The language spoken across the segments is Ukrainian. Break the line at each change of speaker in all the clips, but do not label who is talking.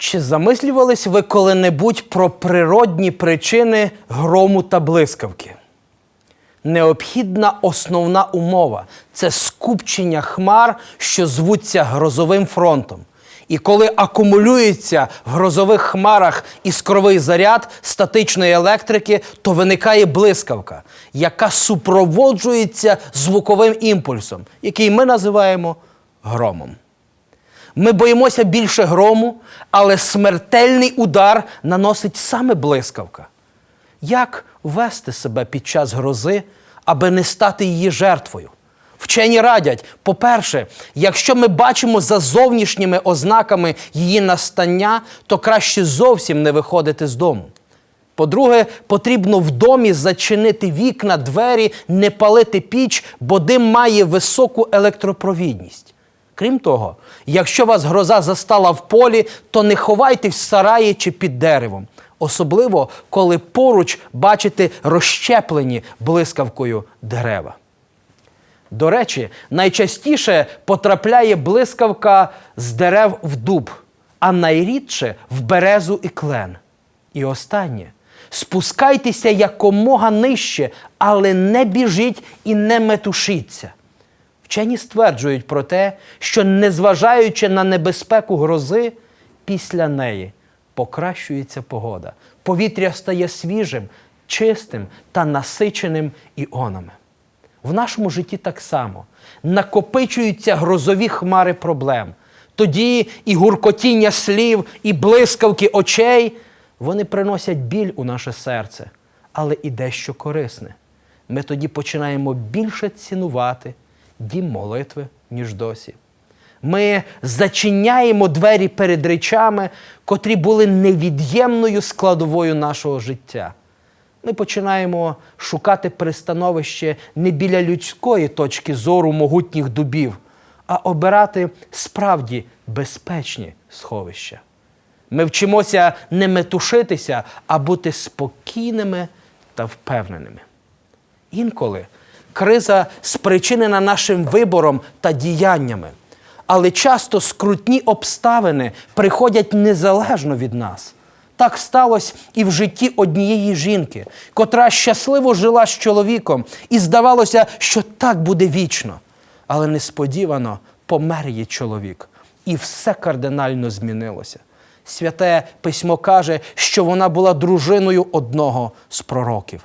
Чи замислювались ви коли-небудь про природні причини грому та блискавки? Необхідна основна умова це скупчення хмар, що звуться грозовим фронтом. І коли акумулюється в грозових хмарах іскровий заряд статичної електрики, то виникає блискавка, яка супроводжується звуковим імпульсом, який ми називаємо громом. Ми боїмося більше грому, але смертельний удар наносить саме блискавка. Як вести себе під час грози, аби не стати її жертвою? Вчені радять, по-перше, якщо ми бачимо за зовнішніми ознаками її настання, то краще зовсім не виходити з дому. По-друге, потрібно в домі зачинити вікна, двері, не палити піч, бо дим має високу електропровідність. Крім того, якщо вас гроза застала в полі, то не ховайтесь в сараї чи під деревом, особливо коли поруч бачите розщеплені блискавкою дерева. До речі, найчастіше потрапляє блискавка з дерев в дуб, а найрідше в березу і клен. І останнє. Спускайтеся якомога нижче, але не біжіть і не метушіться. Вчені стверджують про те, що незважаючи на небезпеку грози, після неї покращується погода. Повітря стає свіжим, чистим та насиченим іонами. В нашому житті так само накопичуються грозові хмари проблем. Тоді і гуркотіння слів, і блискавки очей вони приносять біль у наше серце, але і дещо корисне. Ми тоді починаємо більше цінувати дім молитви, ніж досі. Ми зачиняємо двері перед речами, котрі були невід'ємною складовою нашого життя. Ми починаємо шукати пристановище не біля людської точки зору могутніх дубів, а обирати справді безпечні сховища. Ми вчимося не метушитися, а бути спокійними та впевненими. Інколи криза спричинена нашим вибором та діяннями, але часто скрутні обставини приходять незалежно від нас. Так сталося і в житті однієї жінки, котра щасливо жила з чоловіком, і здавалося, що так буде вічно. Але несподівано помер її чоловік, і все кардинально змінилося. Святе письмо каже, що вона була дружиною одного з пророків.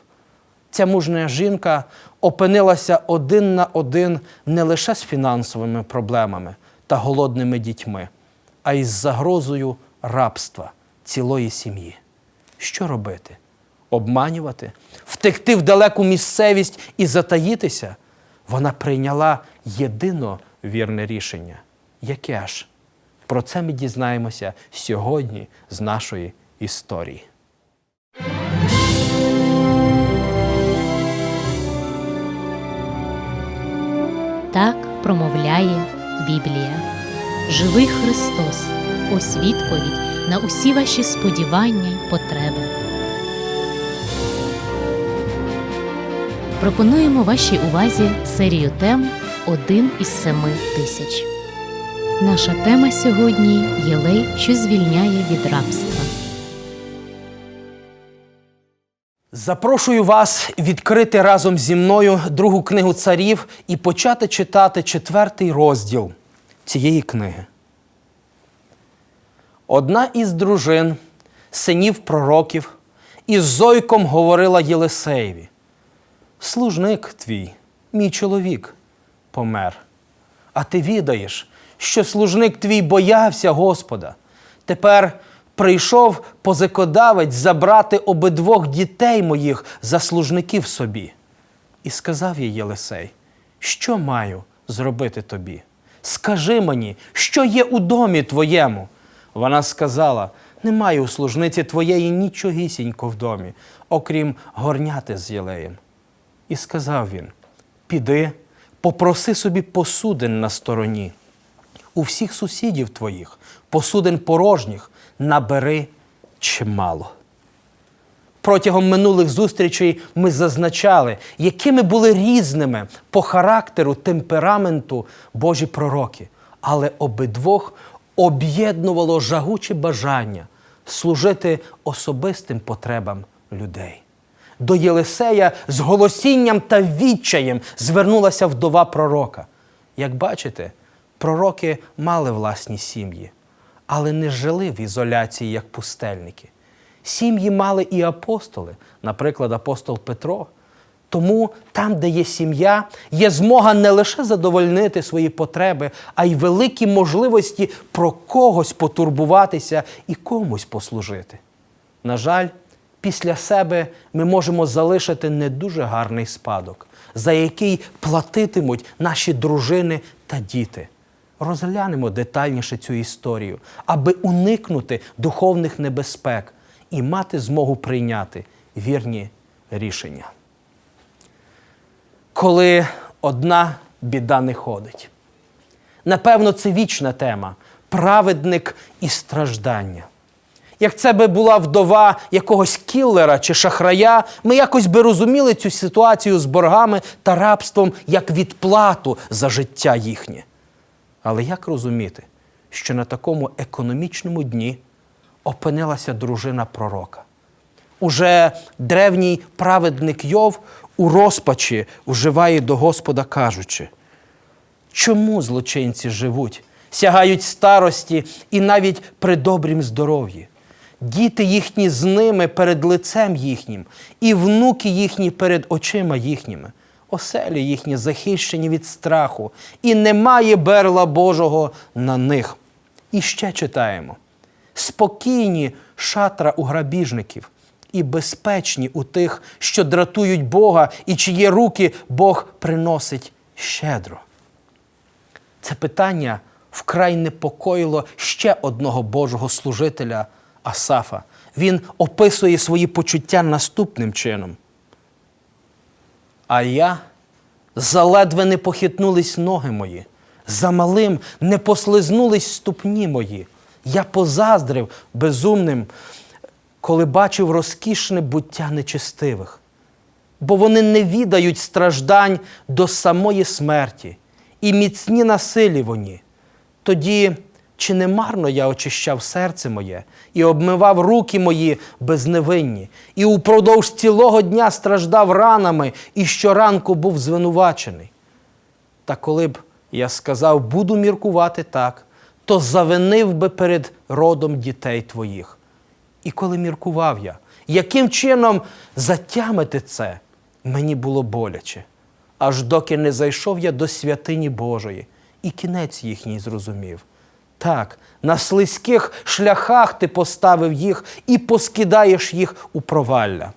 Ця мужня жінка опинилася один на один не лише з фінансовими проблемами та голодними дітьми, а й з загрозою рабства цілої сім'ї. Що робити? Обманювати, втекти в далеку місцевість і затаїтися? Вона прийняла єдино вірне рішення. Яке ж? Про це ми дізнаємося сьогодні з нашої історії.
Так промовляє Біблія. Живий Христос, ось відповідь на усі ваші сподівання й потреби. Пропонуємо вашій увазі серію тем Один із семи тисяч. Наша тема сьогодні Єлей, що звільняє від рабства.
Запрошую вас відкрити разом зі мною другу книгу царів і почати читати четвертий розділ цієї книги. Одна із дружин, синів пророків, із зойком говорила Єлисеєві: Служник твій, мій чоловік, помер. А ти відаєш, що служник твій боявся Господа. Тепер прийшов позикодавець забрати обидвох дітей моїх за служників собі. І сказав їй Єлисей, що маю зробити тобі? Скажи мені, що є у домі твоєму? Вона сказала: немає у служниці твоєї нічогісінько в домі, окрім горняти з єлеєм. І сказав він: Піди, попроси собі посудин на стороні. У всіх сусідів твоїх, посудин порожніх, набери чимало. Протягом минулих зустрічей ми зазначали, якими були різними по характеру, темпераменту Божі пророки, але обидвох об'єднувало жагуче бажання служити особистим потребам людей. До Єлисея з голосінням та відчаєм звернулася вдова пророка. Як бачите, пророки мали власні сім'ї, але не жили в ізоляції як пустельники. Сім'ї мали і апостоли, наприклад, апостол Петро. Тому там, де є сім'я, є змога не лише задовольнити свої потреби, а й великі можливості про когось потурбуватися і комусь послужити. На жаль, після себе ми можемо залишити не дуже гарний спадок, за який платитимуть наші дружини та діти. Розглянемо детальніше цю історію, аби уникнути духовних небезпек і мати змогу прийняти вірні рішення. Коли одна біда не ходить. Напевно, це вічна тема праведник і страждання. Як це би була вдова якогось кіллера чи шахрая, ми якось би розуміли цю ситуацію з боргами та рабством як відплату за життя їхнє. Але як розуміти, що на такому економічному дні опинилася дружина пророка? Уже древній праведник Йов у розпачі вживає до Господа, кажучи, чому злочинці живуть, сягають старості і навіть при добрім здоров'ї? Діти їхні з ними перед лицем їхнім, і внуки їхні перед очима їхніми, оселі їхні захищені від страху, і немає берла Божого на них. І ще читаємо: спокійні шатра у грабіжників, і безпечні у тих, що дратують Бога, і чиї руки Бог приносить щедро. Це питання вкрай непокоїло ще одного Божого служителя Асафа. Він описує свої почуття наступним чином. А я заледве не похитнулись ноги мої, за малим не послизнулись ступні мої. Я позаздрив безумним, коли бачив розкішне буття нечестивих, бо вони не відають страждань до самої смерті, і міцні на силі вони. Тоді чи не марно я очищав серце моє і обмивав руки мої безневинні, і упродовж цілого дня страждав ранами, і щоранку був звинувачений? Та коли б я сказав, буду міркувати так, то завинив би перед родом дітей твоїх. І коли міркував я, яким чином затямити це, мені було боляче, аж доки не зайшов я до святині Божої, і кінець їхній зрозумів. Так, на слизьких шляхах ти поставив їх і поскидаєш їх у провалля.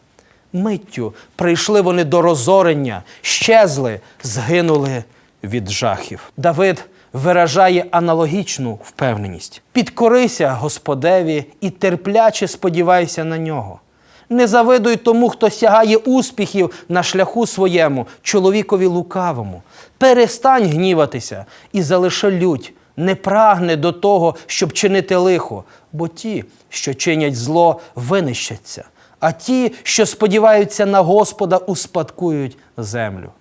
Миттю прийшли вони до розорення, щезли, згинули від жахів. Давид виражає аналогічну впевненість. Підкорися Господеві і терпляче сподівайся на нього. Не завидуй тому, хто сягає успіхів на шляху своєму, чоловікові лукавому. Перестань гніватися і залиши лють, не прагне до того, щоб чинити лихо, бо ті, що чинять зло, винищаться, а ті, що сподіваються на Господа, успадкують землю.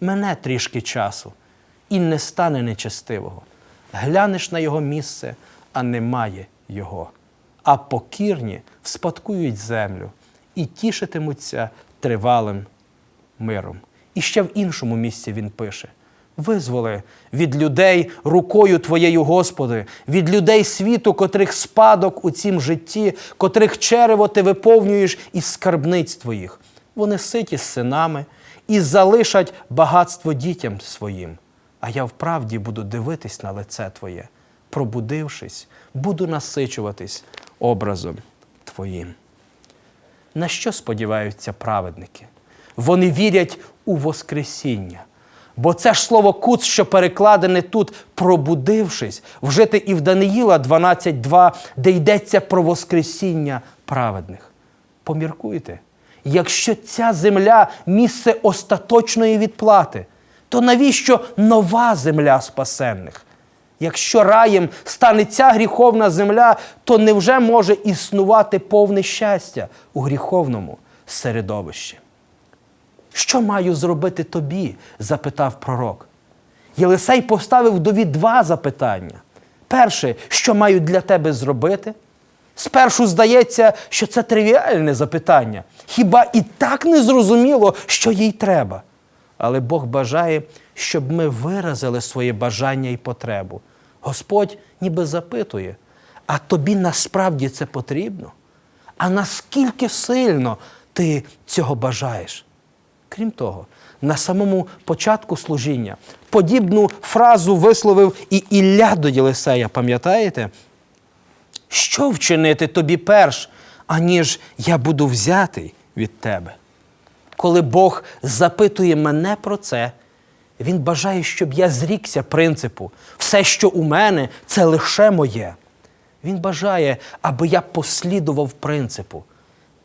Мене трішки часу, і не стане нечестивого. Глянеш на його місце, а немає його. А покірні вспадкують землю і тішитимуться тривалим миром. І ще в іншому місці він пише: визволи від людей рукою Твоєю, Господи, від людей світу, котрих спадок у цім житті, котрих черево ти виповнюєш із скарбниць Твоїх. Вони ситі з синами і залишать багатство дітям своїм. А я вправді буду дивитись на лице Твоє, пробудившись, буду насичуватись образом Твоїм. На що сподіваються праведники? Вони вірять у Воскресіння. Бо це ж слово куц, що перекладене тут, пробудившись, вжити і в Даниїла 12.2, де йдеться про Воскресіння праведних. Поміркуйте, якщо ця земля місце остаточної відплати, то навіщо нова земля спасенних? Якщо раєм стане ця гріховна земля, то невже може існувати повне щастя у гріховному середовищі? Що маю зробити тобі? запитав пророк. Єлисей поставив вдові два запитання. Перше, що маю для тебе зробити? Спершу здається, що це тривіальне запитання. Хіба і так не зрозуміло, що їй треба? Але Бог бажає, щоб ми виразили своє бажання і потребу. Господь ніби запитує, а тобі насправді це потрібно? А наскільки сильно ти цього бажаєш? Крім того, на самому початку служіння подібну фразу висловив і Ілля до Єлисея, пам'ятаєте? Що вчинити тобі перш, аніж я буду взятий від тебе? Коли Бог запитує мене про це, Він бажає, щоб я зрікся принципу. Все, що у мене, це лише моє. Він бажає, аби я послідував принципу.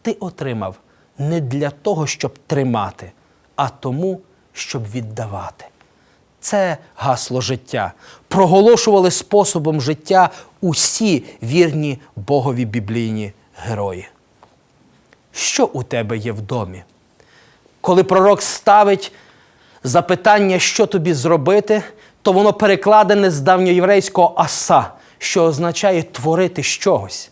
Ти отримав не для того, щоб тримати, а тому, щоб віддавати. Це гасло життя. Проголошували способом життя усі вірні Богові біблійні герої. Що у тебе є в домі? Коли пророк ставить запитання, що тобі зробити, то воно перекладене з давньоєврейського аса, що означає творити щось.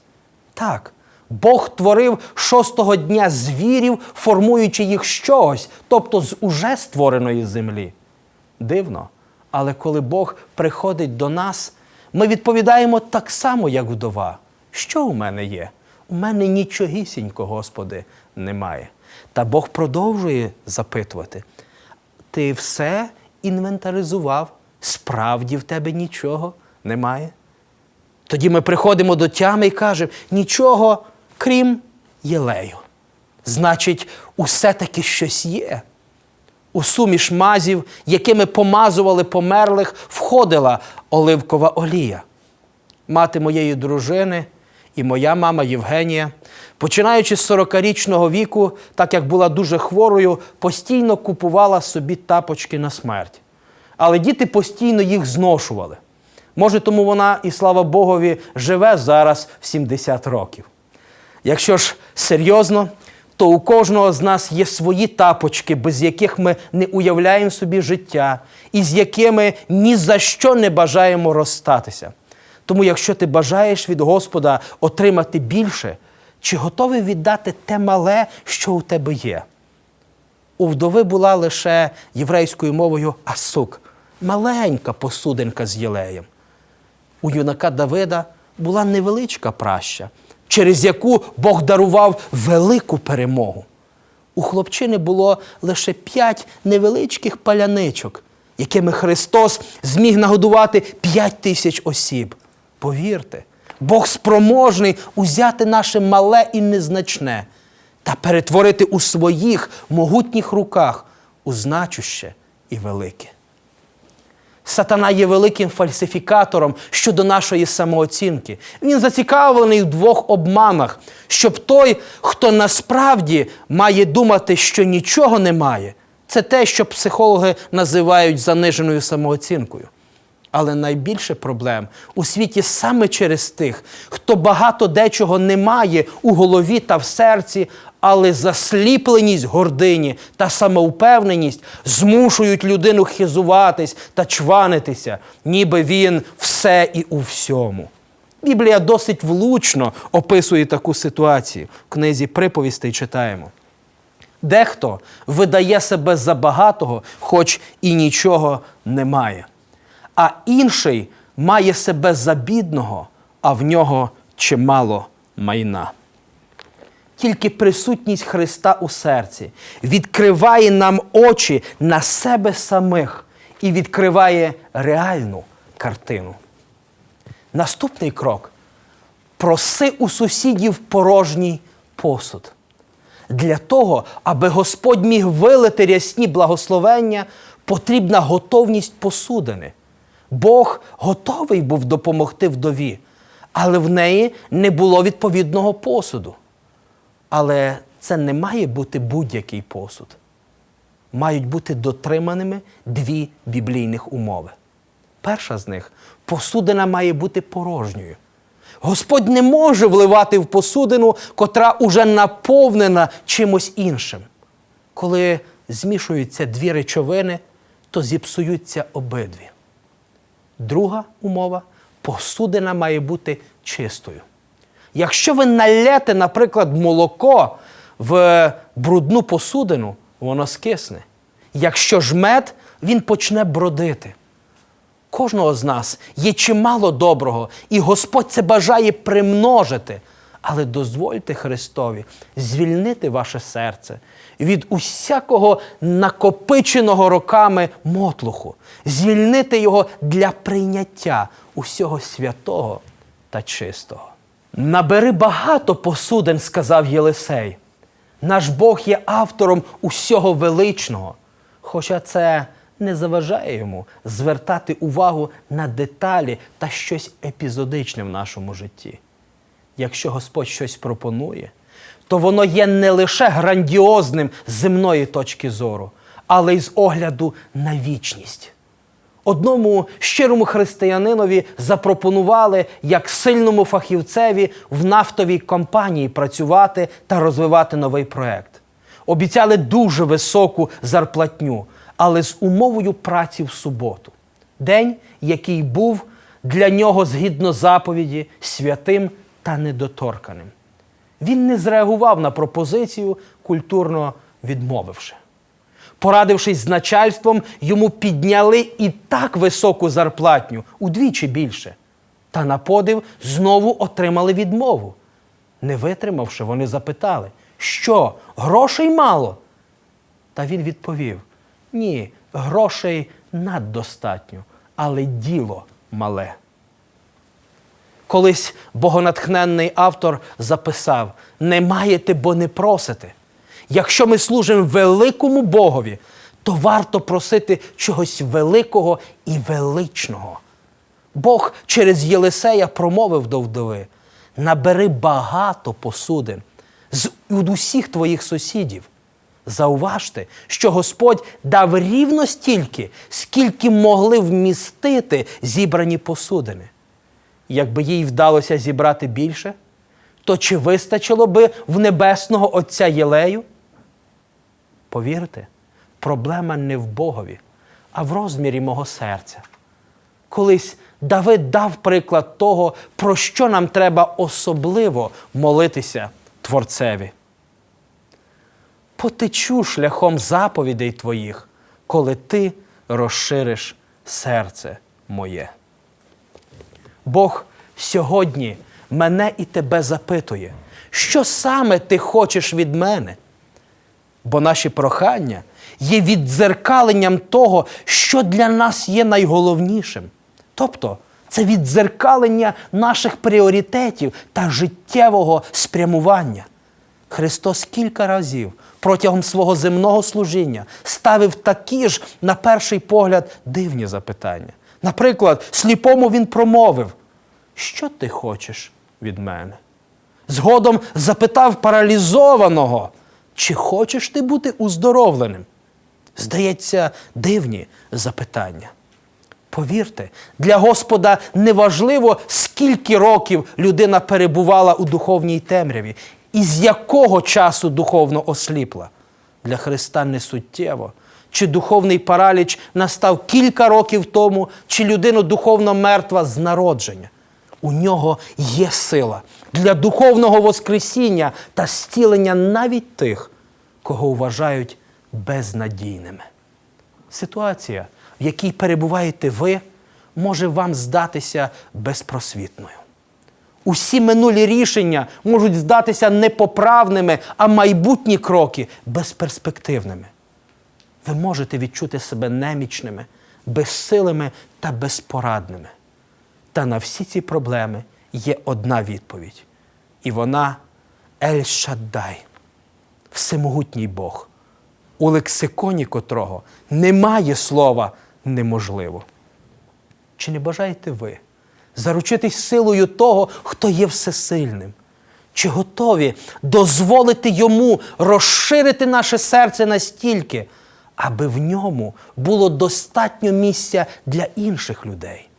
Так, Бог творив шостого дня звірів, формуючи їх чогось, тобто з уже створеної землі. Дивно. Але коли Бог приходить до нас, ми відповідаємо так само, як вдова. Що у мене є? У мене нічогісінько, Господи, немає. Та Бог продовжує запитувати: ти все інвентаризував? Справді в тебе нічого немає? Тоді ми приходимо до тями і кажемо, нічого, крім єлею. Значить, усе таки щось є. У суміш мазів, якими помазували померлих, входила оливкова олія. Мати моєї дружини і моя мама Євгенія, починаючи з 40-річного віку, так як була дуже хворою, постійно купувала собі тапочки на смерть. Але діти постійно їх зношували. Може, тому вона, і слава Богові, живе зараз в 70 років. Якщо ж серйозно, то у кожного з нас є свої тапочки, без яких ми не уявляємо собі життя, і з якими ні за що не бажаємо розстатися. Тому, якщо ти бажаєш від Господа отримати більше, чи готовий віддати те мале, що у тебе є? У вдови була лише єврейською мовою асук, маленька посудинка з єлеєм. У юнака Давида була невеличка праща, через яку Бог дарував велику перемогу. У хлопчини було лише п'ять невеличких паляничок, якими Христос зміг нагодувати п'ять тисяч осіб. Повірте, Бог спроможний узяти наше мале і незначне та перетворити у своїх могутніх руках у значуще і велике. Сатана є великим фальсифікатором щодо нашої самооцінки. Він зацікавлений в двох обманах, щоб той, хто насправді має думати, що нічого немає, це те, що психологи називають заниженою самооцінкою. Але найбільше проблем у світі саме через тих, хто багато дечого не має у голові та в серці, але засліпленість гордині та самовпевненість змушують людину хизуватись та чванитися, ніби він все і у всьому. Біблія досить влучно описує таку ситуацію. В книзі приповістей читаємо. Дехто видає себе за багатого, хоч і нічого не має а інший має себе за бідного, а в нього чимало майна. Тільки присутність Христа у серці відкриває нам очі на себе самих і відкриває реальну картину. Наступний крок проси у сусідів порожній посуд. Для того, аби Господь міг вилити рясні благословення, потрібна готовність посудини. Бог готовий був допомогти вдові, але в неї не було відповідного посуду. Але це не має бути будь-який посуд. Мають бути дотриманими дві біблійних умови. Перша з них посудина має бути порожньою. Господь не може вливати в посудину, котра уже наповнена чимось іншим. Коли змішуються дві речовини, то зіпсуються обидві. Друга умова посудина має бути чистою. Якщо ви налєте, наприклад, молоко в брудну посудину, воно скисне. Якщо ж мед, він почне бродити. Кожного з нас є чимало доброго, і Господь це бажає примножити. Але дозвольте Христові звільнити ваше серце від усякого накопиченого роками мотлуху, звільнити його для прийняття усього святого та чистого. Набери багато посудин, сказав Єлисей. Наш Бог є автором усього величного, хоча це не заважає йому звертати увагу на деталі та щось епізодичне в нашому житті. Якщо Господь щось пропонує, то воно є не лише грандіозним з земної точки зору, але й з огляду на вічність. Одному щирому християнинові запропонували як сильному фахівцеві в нафтовій компанії працювати та розвивати новий проект. Обіцяли дуже високу зарплатню, але з умовою праці в суботу. День, який був для нього згідно заповіді святим та недоторканим. Він не зреагував на пропозицію, культурно відмовивши. Порадившись з начальством, йому підняли і так високу зарплатню удвічі більше. Та на подив знову отримали відмову. Не витримавши, вони запитали, що, грошей мало? Та він відповів: ні, грошей наддостатньо, але діло мале. Колись богонатхненний автор записав: не маєте, бо не просите. Якщо ми служимо великому Богові, то варто просити чогось великого і величного. Бог через Єлисея промовив до вдови: набери багато посудин з усіх твоїх сусідів. Зауважте, що Господь дав рівно стільки, скільки могли вмістити зібрані посудини. Якби їй вдалося зібрати більше, то чи вистачило би в небесного Отця Єлею? Повірте, проблема не в Богові, а в розмірі мого серця. Колись Давид дав приклад того, про що нам треба особливо молитися Творцеві. Потечу шляхом заповідей твоїх, коли ти розшириш серце моє. Бог сьогодні мене і тебе запитує, що саме ти хочеш від мене? Бо наші прохання є віддзеркаленням того, що для нас є найголовнішим. Тобто це віддзеркалення наших пріоритетів та життєвого спрямування. Христос кілька разів протягом свого земного служіння ставив такі ж, на перший погляд, дивні запитання. Наприклад, сліпому він промовив: Що ти хочеш від мене? Згодом запитав паралізованого, чи хочеш ти бути уздоровленим? Здається, дивні запитання. Повірте, для Господа не важливо, скільки років людина перебувала у духовній темряві і з якого часу духовно осліпла. Для Христа не суттєво, чи духовний параліч настав кілька років тому, чи людина духовно мертва з народження. У нього є сила для духовного воскресіння та зцілення навіть тих, кого вважають безнадійними. Ситуація, в якій перебуваєте ви, може вам здатися безпросвітною. Усі минулі рішення можуть здатися непоправними, а майбутні кроки безперспективними. Ви можете відчути себе немічними, безсилими та безпорадними. Та на всі ці проблеми є одна відповідь. І вона Ель Шаддай, всемогутній Бог, у лексиконі котрого немає слова неможливо. Чи не бажаєте ви заручитись силою того, хто є всесильним? Чи готові дозволити йому розширити наше серце настільки, аби в ньому було достатньо місця для інших людей?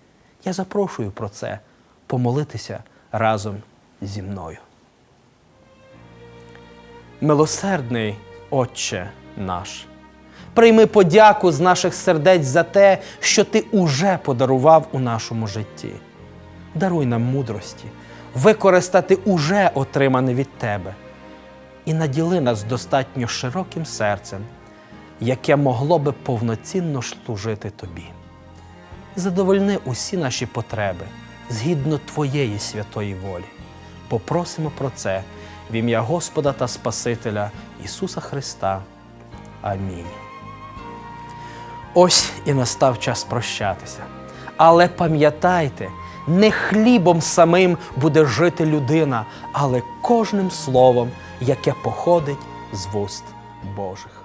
Я запрошую про це помолитися разом зі мною. Милосердний Отче наш, прийми подяку з наших сердець за те, що Ти уже подарував у нашому житті. даруй нам мудрості, використати уже отримане від Тебе і наділи нас достатньо широким серцем, яке могло би повноцінно служити Тобі. Задовольни усі наші потреби згідно Твоєї святої волі. Попросимо про це в ім'я Господа та Спасителя Ісуса Христа. Амінь. Ось і настав час прощатися. Але пам'ятайте, не хлібом самим буде жити людина, але кожним словом, яке походить з вуст Божих.